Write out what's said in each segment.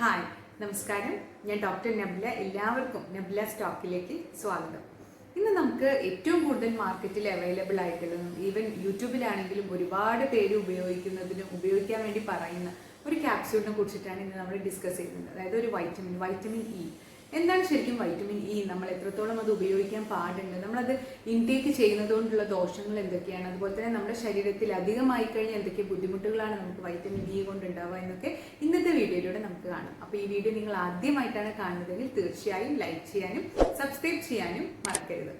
Hi നമസ്കാരം. ഞാൻ doctor നബ്ല. എല്ലാവർക്കും നബ്ല സ്റ്റോക്കിലേക്ക് സ്വാഗതം. ഇന്ന് നമുക്ക് ഏറ്റവും കൂടുതൽ മാർക്കറ്റിൽ അവൈലബിൾ ആയിട്ടുള്ളതും ഈവൻ യൂട്യൂബിലാണെങ്കിലും ഒരുപാട് പേര് ഉപയോഗിക്കുന്നതിനും ഉപയോഗിക്കാൻ വേണ്ടി പറയുന്ന ഒരു ക്യാപ്സ്യൂളിനെ കുറിച്ചിട്ടാണ് ഇന്ന് നമ്മൾ ഡിസ്കസ് ചെയ്യുന്നത്. അതായത് ഒരു വൈറ്റമിൻ വൈറ്റമിൻ ഇ എന്താണ് ശരിക്കും വൈറ്റമിൻ ഇ നമ്മൾ എത്രത്തോളം അത് ഉപയോഗിക്കാൻ പാടുണ്ട്? നമ്മളത് ഇൻടേക്ക് ചെയ്യുന്നതുകൊണ്ടുള്ള ദോഷങ്ങൾ എന്തൊക്കെയാണ്? അതുപോലെ തന്നെ നമ്മുടെ ശരീരത്തിൽ അധികമായി കഴിഞ്ഞാൽ എന്തൊക്കെ ബുദ്ധിമുട്ടുകളാണ് നമുക്ക് വൈറ്റമിൻ ഇ കൊണ്ട് ഉണ്ടാവുക എന്നൊക്കെ ഇന്നത്തെ വീഡിയോയിലൂടെ നമുക്ക് കാണാം. അപ്പോൾ ഈ വീഡിയോ നിങ്ങൾ ആദ്യമായിട്ടാണ് കാണുന്നതെങ്കിൽ തീർച്ചയായും ലൈക്ക് ചെയ്യാനും സബ്സ്ക്രൈബ് ചെയ്യാനും മറക്കരുത്.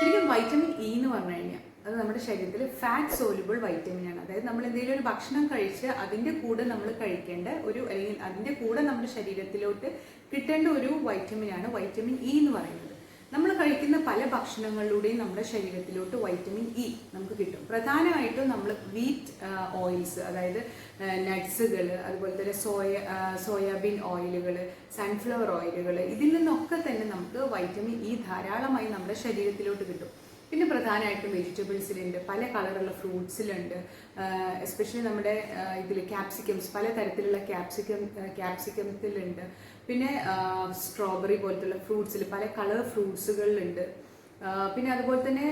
ശരിക്കും വൈറ്റമിൻ ഇ എന്ന് പറഞ്ഞു കഴിഞ്ഞാൽ അത് നമ്മുടെ ശരീരത്തിൽ ഫാറ്റ് സോലുബിൾ വൈറ്റമിൻ ആണ്. അതായത് നമ്മൾ എന്തെങ്കിലും ഒരു ഭക്ഷണം കഴിച്ച് അതിന്റെ കൂടെ നമ്മൾ കഴിക്കേണ്ട ഒരു അല്ലെങ്കിൽ അതിന്റെ കൂടെ നമ്മുടെ ശരീരത്തിലോട്ട് കിട്ടേണ്ട ഒരു വൈറ്റമിൻ ആണ് വൈറ്റമിൻ ഇ എന്ന് പറയുന്നത്. നമ്മൾ കഴിക്കുന്ന പല ഭക്ഷണങ്ങളിലൂടെയും നമ്മുടെ ശരീരത്തിലോട്ട് വൈറ്റമിൻ ഇ നമുക്ക് കിട്ടും. പ്രധാനമായിട്ടും നമ്മൾ വീറ്റ് ഓയിൽസ് അതായത് നട്ട്സുകൾ അതുപോലെ തന്നെ സോയ സോയാബീൻ ഓയിലുകൾ സൺഫ്ലവർ ഓയിലുകൾ ഇതിൽ നിന്നൊക്കെ തന്നെ നമുക്ക് വൈറ്റമിൻ ഇ ധാരാളമായി നമ്മുടെ ശരീരത്തിലോട്ട് കിട്ടും. പിന്നെ പ്രധാനമായിട്ടും വെജിറ്റബിൾസിലുണ്ട് പല കളറുള്ള ഫ്രൂട്ട്സിലുണ്ട്. എസ്പെഷ്യലി നമ്മുടെ ഇതിൽ ക്യാപ്സിക്കംസ് പല തരത്തിലുള്ള ക്യാപ്സിക്കം ക്യാപ്സിക്കത്തിലുണ്ട് പിന്നെ സ്ട്രോബെറി പോലത്തുള്ള ഫ്രൂട്ട്സിൽ പല കളർ ഫ്രൂട്ട്സുകളിലുണ്ട്. പിന്നെ അതുപോലെ തന്നെ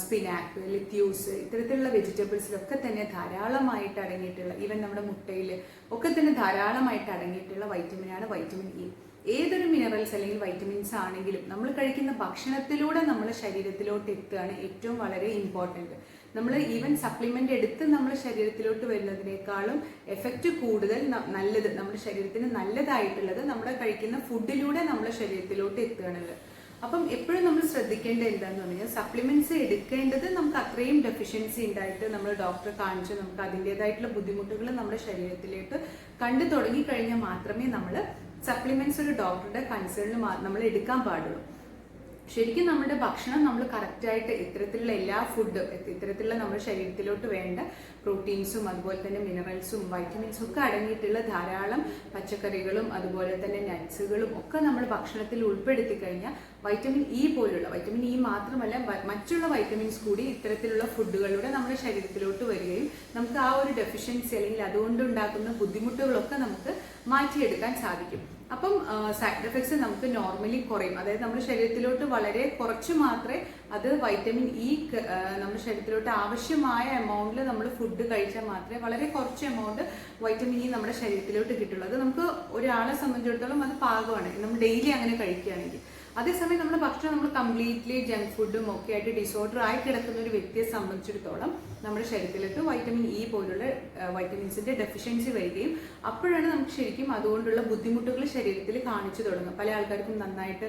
സ്പിനാക്ക് ലിത്യൂസ് ഇത്തരത്തിലുള്ള വെജിറ്റബിൾസിലൊക്കെ തന്നെ ധാരാളമായിട്ട് അടങ്ങിയിട്ടുള്ള ഈവൻ നമ്മുടെ മുട്ടയിൽ ഒക്കെ തന്നെ ധാരാളമായിട്ട് അടങ്ങിയിട്ടുള്ള വൈറ്റമിനാണ് വൈറ്റമിൻ ഇ ഏതൊരു മിനറൽസ് അല്ലെങ്കിൽ വൈറ്റമിൻസ് ആണെങ്കിലും നമ്മൾ കഴിക്കുന്ന ഭക്ഷണത്തിലൂടെ നമ്മുടെ ശരീരത്തിലോട്ട് എത്തുകയാണ് ഏറ്റവും വളരെ ഇമ്പോർട്ടന്റ് നമ്മൾ ഈവൻ സപ്ലിമെന്റ് എടുത്ത് നമ്മുടെ ശരീരത്തിലോട്ട് വരുന്നതിനേക്കാളും എഫക്റ്റ് കൂടുതൽ നല്ലത് നമ്മുടെ ശരീരത്തിന് നല്ലതായിട്ടുള്ളത് നമ്മുടെ കഴിക്കുന്ന ഫുഡിലൂടെ നമ്മുടെ ശരീരത്തിലോട്ട് എത്തുകയാണുള്ളത്. അപ്പം എപ്പോഴും നമ്മൾ ശ്രദ്ധിക്കേണ്ടത് എന്താണെന്ന് പറഞ്ഞാൽ സപ്ലിമെന്റ്സ് എടുക്കേണ്ടത് നമുക്ക് അത്രയും ഡെഫിഷ്യൻസി ഉണ്ടായിട്ട് നമ്മൾ ഡോക്ടറെ കാണിച്ച് നമുക്ക് അതിന്റെതായിട്ടുള്ള ബുദ്ധിമുട്ടുകൾ നമ്മുടെ ശരീരത്തിലേക്ക് കണ്ടു തുടങ്ങി കഴിഞ്ഞാൽ മാത്രമേ നമ്മൾ സപ്ലിമെന്റ്സ് ഒരു ഡോക്ടറുടെ കൺസേണിൽ നമ്മൾ എടുക്കാൻ പാടുള്ളൂ. ശരിക്കും നമ്മുടെ ഭക്ഷണം നമ്മൾ കറക്റ്റായിട്ട് ഇത്തരത്തിലുള്ള എല്ലാ ഫുഡും ഇത്തരത്തിലുള്ള നമ്മുടെ ശരീരത്തിലോട്ട് വേണ്ട പ്രോട്ടീൻസും അതുപോലെ തന്നെ മിനറൽസും വൈറ്റമിൻസും ഒക്കെ അടങ്ങിയിട്ടുള്ള ധാരാളം പച്ചക്കറികളും അതുപോലെ തന്നെ നട്ട്സുകളും ഒക്കെ നമ്മൾ ഭക്ഷണത്തിൽ ഉൾപ്പെടുത്തി കഴിഞ്ഞാൽ വൈറ്റമിൻ ഇ പോലുള്ള വൈറ്റമിൻ ഇ മാത്രമല്ല മറ്റുള്ള വൈറ്റമിൻസ് കൂടി ഇത്തരത്തിലുള്ള ഫുഡുകളിലൂടെ നമ്മുടെ ശരീരത്തിലോട്ട് വരികയും നമുക്ക് ആ ഒരു ഡെഫിഷ്യൻസി അല്ലെങ്കിൽ അതുകൊണ്ടുണ്ടാക്കുന്ന ബുദ്ധിമുട്ടുകളൊക്കെ നമുക്ക് മാറ്റിയെടുക്കാൻ സാധിക്കും. അപ്പം സൈഡ് എഫക്ട്സ് നമുക്ക് നോർമലി കുറയും. അതായത് നമ്മുടെ ശരീരത്തിലോട്ട് വളരെ കുറച്ച് മാത്രമേ അത് വൈറ്റമിൻ ഇ നമ്മുടെ ശരീരത്തിലോട്ട് ആവശ്യമായ എമൗണ്ടിൽ നമ്മൾ ഫുഡ് കഴിച്ചാൽ മാത്രമേ വളരെ കുറച്ച് എമൗണ്ട് വൈറ്റമിൻ ഇ നമ്മുടെ ശരീരത്തിലോട്ട് കിട്ടുള്ളൂ. അത് നമുക്ക് ഒരാളെ സംബന്ധിച്ചിടത്തോളം അത് പാകമാണ്. നമ്മൾ ഡെയിലി അങ്ങനെ കഴിക്കുകയാണെങ്കിൽ. അതേസമയം നമ്മൾ ഭക്ഷണം നമ്മൾ കംപ്ലീറ്റ്ലി ജങ്ക് ഫുഡും ഒക്കെ ആയിട്ട് ഡിസോർഡർ ആയി കിടക്കുന്ന ഒരു വ്യക്തിയെ സംബന്ധിച്ചിടത്തോളം നമ്മുടെ ശരീരത്തിലേക്ക് വൈറ്റമിൻ ഇ പോലുള്ള വൈറ്റമിൻസിന്റെ ഡെഫിഷ്യൻസി വരികയും അപ്പോഴാണ് നമുക്ക് ശരിക്കും അതുകൊണ്ടുള്ള ബുദ്ധിമുട്ടുകൾ ശരീരത്തിൽ കാണിച്ചു തുടങ്ങും പല ആൾക്കാർക്കും നന്നായിട്ട്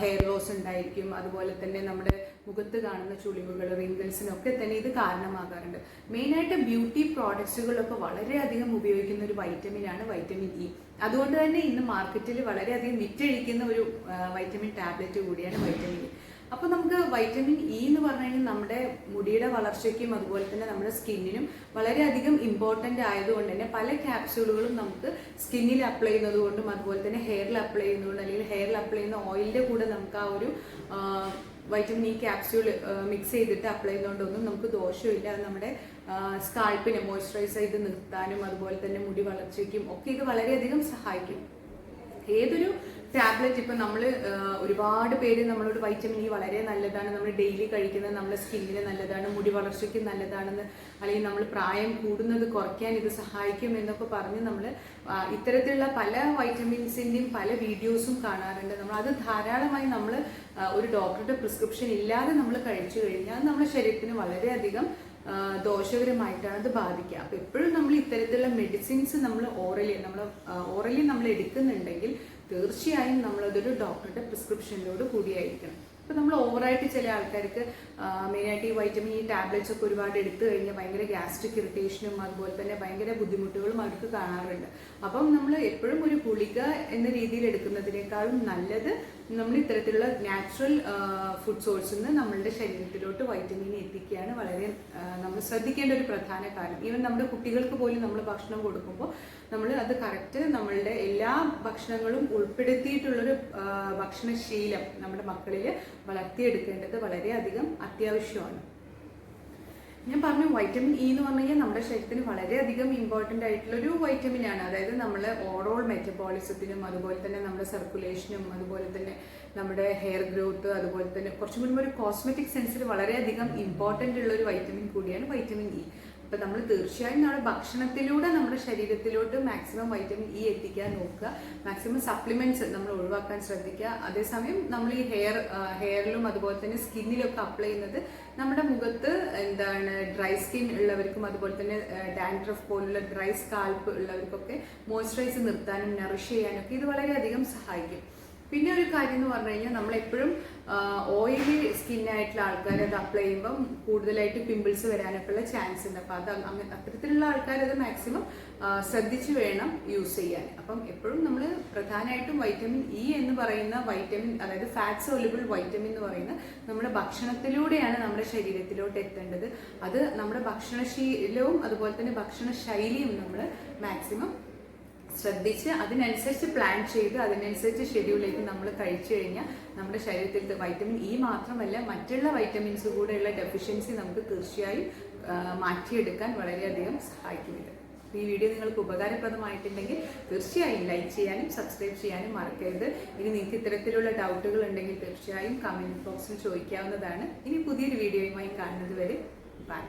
ഹെയർ ലോസ് ഉണ്ടായിരിക്കും. അതുപോലെ തന്നെ നമ്മുടെ മുഖത്ത് കാണുന്ന ചുളിവുകൾ റിങ്കിൾസിനൊക്കെ തന്നെ ഇത് കാരണമാകാറുണ്ട്. മെയിനായിട്ട് ബ്യൂട്ടി പ്രോഡക്ട്സുകളൊക്കെ വളരെയധികം ഉപയോഗിക്കുന്ന ഒരു വൈറ്റമിനാണ് വൈറ്റമിൻ ഇ അതുകൊണ്ട് തന്നെ ഇന്ന് മാർക്കറ്റിൽ വളരെയധികം വിറ്റഴിക്കുന്ന ഒരു വൈറ്റമിൻ ടാബ്ലറ്റ് കൂടിയാണ് വൈറ്റമിൻ അപ്പോൾ നമുക്ക് വൈറ്റമിൻ ഇ എന്ന് പറഞ്ഞു കഴിഞ്ഞാൽ നമ്മുടെ മുടിയുടെ വളർച്ചയ്ക്കും അതുപോലെ തന്നെ നമ്മുടെ സ്കിന്നിനും വളരെയധികം ഇമ്പോർട്ടന്റ് ആയതുകൊണ്ട് തന്നെ പല ക്യാപ്സ്യൂളുകളും നമുക്ക് സ്കിന്നിൽ അപ്ലൈ ചെയ്യുന്നത് കൊണ്ടും അതുപോലെ തന്നെ ഹെയറിൽ അപ്ലൈ ചെയ്യുന്നതുകൊണ്ട് അല്ലെങ്കിൽ ഹെയറിൽ അപ്ലൈ ചെയ്യുന്ന ഓയിലിന്റെ കൂടെ നമുക്ക് ആ ഒരു വൈറ്റമിൻ ഇ ക്യാപ്സ്യൂൾ മിക്സ് ചെയ്തിട്ട് അപ്ലൈ ചെയ്യുന്നതുകൊണ്ടൊന്നും നമുക്ക് ദോഷമില്ല. അത് നമ്മുടെ സ്കാൾപ്പിനെ മോയ്സ്ചറൈസ് ചെയ്ത് നിർത്താനും അതുപോലെ തന്നെ മുടി വളർച്ചയ്ക്കും ഒക്കെ ഇത് വളരെയധികം സഹായിക്കും. ഏതൊരു ടാബ്ലറ്റ് ഇപ്പം നമ്മൾ ഒരുപാട് പേര് നമ്മളോട് വൈറ്റമിൻ ഇ വളരെ നല്ലതാണ്. നമ്മൾ ഡെയിലി കഴിക്കുന്നത് നമ്മുടെ സ്കിന്നിന് നല്ലതാണ് മുടി വളർച്ചയ്ക്ക് നല്ലതാണെന്ന് അല്ലെങ്കിൽ നമ്മൾ പ്രായം കൂടുന്നത് കുറയ്ക്കാൻ ഇത് സഹായിക്കും എന്നൊക്കെ പറഞ്ഞ് നമ്മൾ ഇത്തരത്തിലുള്ള പല വൈറ്റമിൻസിന്റെയും പല വീഡിയോസും കാണാറുണ്ട്. നമ്മൾ അത് ധാരാളമായി നമ്മൾ ഒരു ഡോക്ടറുടെ പ്രിസ്ക്രിപ്ഷൻ ഇല്ലാതെ നമ്മൾ കഴിച്ചു കഴിഞ്ഞാൽ നമ്മുടെ ശരീരത്തിന് വളരെയധികം ദോഷകരമായിട്ടാണ് അത് ബാധിക്കുക. അപ്പോൾ എപ്പോഴും നമ്മൾ ഇത്തരത്തിലുള്ള മെഡിസിൻസ് നമ്മൾ ഓറലി നമ്മൾ ഓറലി നമ്മൾ എടുക്കുന്നുണ്ടെങ്കിൽ തീർച്ചയായും നമ്മളതൊരു ഡോക്ടറുടെ പ്രിസ്ക്രിപ്ഷനിലോട് കൂടിയായിരിക്കണം. ഇപ്പം നമ്മൾ ഓവറായിട്ട് ചില ആൾക്കാർക്ക് മെയിനായിട്ട് ഈ വൈറ്റമിൻ ഇ ടാബ്ലറ്റ്സ് ഒക്കെ ഒരുപാട് എടുത്തു കഴിഞ്ഞാൽ ഭയങ്കര ഗ്യാസ്ട്രിക് ഇറിറ്റേഷനും അതുപോലെ തന്നെ ഭയങ്കര ബുദ്ധിമുട്ടുകളും അവർക്ക് കാണാറുണ്ട്. അപ്പം നമ്മൾ എപ്പോഴും ഒരു ഗുളിക എന്ന രീതിയിൽ എടുക്കുന്നതിനേക്കാളും നല്ലത് നമ്മൾ ഇത്തരത്തിലുള്ള നാച്ചുറൽ ഫുഡ് സോഴ്സിൽ നിന്ന് നമ്മളുടെ ശരീരത്തിലോട്ട് വൈറ്റമിൻ എത്തിക്കുകയാണ് വളരെ നമ്മൾ ശ്രദ്ധിക്കേണ്ട ഒരു പ്രധാന കാരണം. ഈവൻ നമ്മുടെ കുട്ടികൾക്ക് പോലും നമ്മൾ ഭക്ഷണം കൊടുക്കുമ്പോൾ നമ്മൾ അത് കറക്റ്റ് നമ്മളുടെ എല്ലാ ഭക്ഷണങ്ങളും ഉൾപ്പെടുത്തിയിട്ടുള്ളൊരു ഭക്ഷണശീലം നമ്മുടെ മക്കളിൽ വളർത്തിയെടുക്കേണ്ടത് വളരെയധികം അത്യാവശ്യമാണ്. ഞാൻ പറഞ്ഞു വൈറ്റമിൻ ഇ എന്ന് പറഞ്ഞു കഴിഞ്ഞാൽ നമ്മുടെ ശരീരത്തിന് വളരെയധികം ഇമ്പോർട്ടന്റ് ആയിട്ടുള്ള ഒരു വൈറ്റമിൻ ആണ്. അതായത് നമ്മൾ ഓവറോൾ മെറ്റബോളിസത്തിനും അതുപോലെ തന്നെ നമ്മുടെ സർക്കുലേഷനും അതുപോലെ തന്നെ നമ്മുടെ ഹെയർ ഗ്രോത്ത് അതുപോലെ തന്നെ കുറച്ചും കൂടി ഒരു കോസ്മെറ്റിക് സെൻസിൽ വളരെയധികം ഇമ്പോർട്ടന്റ് ഉള്ള ഒരു വൈറ്റമിൻ കൂടിയാണ് വൈറ്റമിൻ ഇ അപ്പം നമ്മൾ തീർച്ചയായും നമ്മുടെ ഭക്ഷണത്തിലൂടെ നമ്മുടെ ശരീരത്തിലോട്ട് മാക്സിമം വൈറ്റമിൻ ഇ എത്തിക്കാൻ നോക്കുക. മാക്സിമം സപ്ലിമെന്റ്സ് നമ്മൾ ഒഴിവാക്കാൻ ശ്രദ്ധിക്കുക. അതേസമയം നമ്മൾ ഈ ഹെയർ ഹെയറിലും അതുപോലെ തന്നെ സ്കിന്നിലൊക്കെ അപ്ലൈ ചെയ്യുന്നത് നമ്മുടെ മുഖത്ത് എന്താണ് ഡ്രൈ സ്കിൻ ഉള്ളവർക്കും അതുപോലെ തന്നെ ഡാൻഡ്രഫ് പോലുള്ള ഡ്രൈ സ്കാൽപ്പ് ഉള്ളവർക്കൊക്കെ മോയ്സ്ചറൈസ് നിർത്താനും നറിഷ് ചെയ്യാനൊക്കെ ഇത് വളരെയധികം സഹായിക്കും. പിന്നെ ഒരു കാര്യം എന്ന് പറഞ്ഞു കഴിഞ്ഞാൽ നമ്മളെപ്പോഴും ഓയിലി സ്കിന്നായിട്ടുള്ള ആൾക്കാർ അത് അപ്ലൈ ചെയ്യുമ്പം കൂടുതലായിട്ട് പിമ്പിൾസ് വരാനൊക്കെ ഉള്ള ചാൻസ് ഉണ്ട്. അപ്പം അത് അങ്ങനെ അത്തരത്തിലുള്ള ആൾക്കാർ അത് മാക്സിമം ശ്രദ്ധിച്ച് വേണം യൂസ് ചെയ്യാൻ. അപ്പം എപ്പോഴും നമ്മൾ പ്രധാനമായിട്ടും വൈറ്റമിൻ ഇ എന്ന് പറയുന്ന വൈറ്റമിൻ അതായത് ഫാറ്റ് സോലുബിൾ വൈറ്റമിൻ എന്ന് പറയുന്ന നമ്മുടെ ഭക്ഷണത്തിലൂടെയാണ് നമ്മുടെ ശരീരത്തിലോട്ട് എത്തേണ്ടത്. അത് നമ്മുടെ ഭക്ഷണശീലവും അതുപോലെ തന്നെ ഭക്ഷണ ശൈലിയും നമ്മൾ മാക്സിമം ശ്രദ്ധിച്ച് അതിനനുസരിച്ച് പ്ലാൻ ചെയ്ത് അതിനനുസരിച്ച് ഷെഡ്യൂളിലേക്ക് നമ്മൾ കഴിച്ചു കഴിഞ്ഞാൽ നമ്മുടെ ശരീരത്തിൽ വൈറ്റമിൻ ഇ മാത്രമല്ല മറ്റുള്ള വൈറ്റമിൻസ് കൂടെയുള്ള ഡെഫിഷ്യൻസി നമുക്ക് തീർച്ചയായും മാറ്റിയെടുക്കാൻ വളരെയധികം സഹായിക്കുന്നുണ്ട്. ഈ വീഡിയോ നിങ്ങൾക്ക് ഉപകാരപ്രദമായിട്ടുണ്ടെങ്കിൽ തീർച്ചയായും ലൈക്ക് ചെയ്യാനും സബ്സ്ക്രൈബ് ചെയ്യാനും മറക്കരുത്. ഇനി നിങ്ങൾക്ക് ഇത്തരത്തിലുള്ള ഡൗട്ടുകൾ ഉണ്ടെങ്കിൽ തീർച്ചയായും കമന്റ് ബോക്സിൽ ചോദിക്കാവുന്നതാണ്. ഇനി പുതിയൊരു വീഡിയോയുമായി കാണുന്നത് വരെ ബൈ